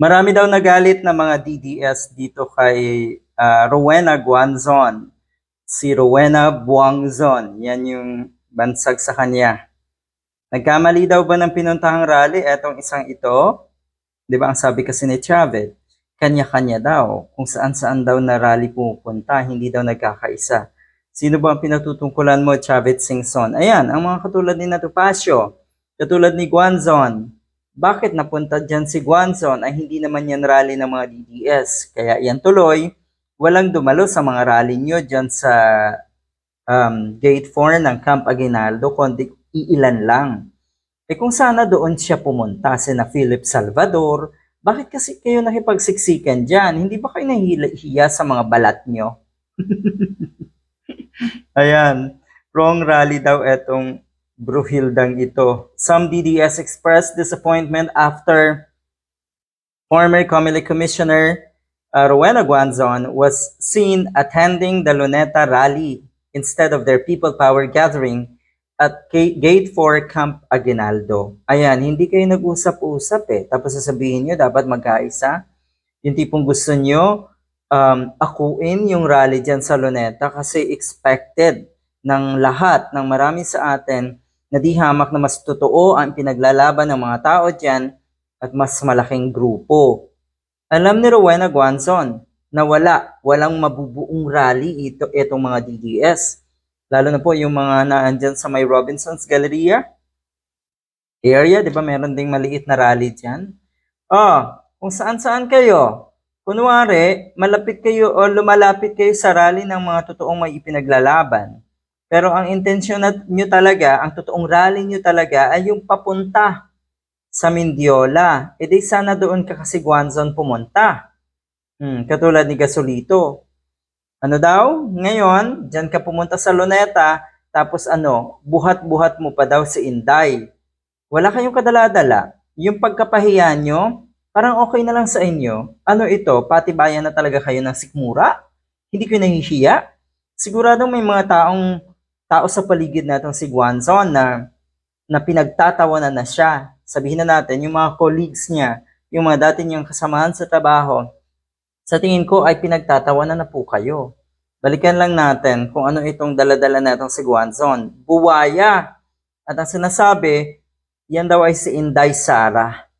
Marami daw nagalit na mga DDS dito kay ah, Rowena Guanzon. Si Rowena Buangzon. Yan yung bansag sa kanya. Nagkamali daw ba ng pinuntahang rally etong isang ito? Di ba ang sabi kasi ni Chavez, kanya-kanya daw. Kung saan-saan daw na rally pupunta, hindi daw nagkakaisa. Sino ba ang pinatutungkulan mo, Chavez Singson? Ayan, ang mga katulad ni Natupasio, katulad ni Guanzon, bakit napunta dyan si Guanzon ay hindi naman yan rally ng mga DDS. Kaya yan tuloy, walang dumalo sa mga rally nyo dyan sa um, Gate 4 ng Camp Aguinaldo, kundi iilan lang. Eh kung sana doon siya pumunta, si na Philip Salvador, bakit kasi kayo nakipagsiksikan dyan? Hindi ba kayo nahihiya sa mga balat nyo? Ayan, wrong rally daw etong Bruhildang ito. Some DDS expressed disappointment after former Comelec Commissioner uh, Rowena Guanzon was seen attending the Luneta rally instead of their people power gathering at Gate 4 Camp Aguinaldo. Ayan, hindi kayo nag-usap-usap eh. Tapos sasabihin nyo, dapat magkaisa. Yung tipong gusto nyo, um, akuin yung rally dyan sa Luneta kasi expected ng lahat, ng marami sa atin, na di hamak na mas totoo ang pinaglalaban ng mga tao dyan at mas malaking grupo. Alam ni Rowena Guanzon na wala, walang mabubuong rally ito, itong mga DDS. Lalo na po yung mga naandyan sa may Robinson's Galleria area, di ba? Meron ding maliit na rally dyan. Oh, kung saan-saan kayo. Kunwari, malapit kayo o lumalapit kayo sa rally ng mga totoong may ipinaglalaban. Pero ang intensyon nyo talaga, ang totoong rally nyo talaga ay yung papunta sa Mindiola. E di sana doon ka kasi Guanzon pumunta. Hmm, katulad ni Gasolito. Ano daw? Ngayon, dyan ka pumunta sa Luneta, tapos ano, buhat-buhat mo pa daw si Inday. Wala kayong kadala-dala. Yung pagkapahiya nyo, parang okay na lang sa inyo. Ano ito, patibayan na talaga kayo ng sikmura? Hindi kayo nahihiya? Siguradong may mga taong tao sa paligid natong si Guanzon na na pinagtatawanan na siya. Sabihin na natin, yung mga colleagues niya, yung mga dati niyang kasamahan sa trabaho, sa tingin ko ay pinagtatawanan na po kayo. Balikan lang natin kung ano itong daladala natong si Guanzon. Buwaya. At ang sinasabi, yan daw ay si Inday Sara.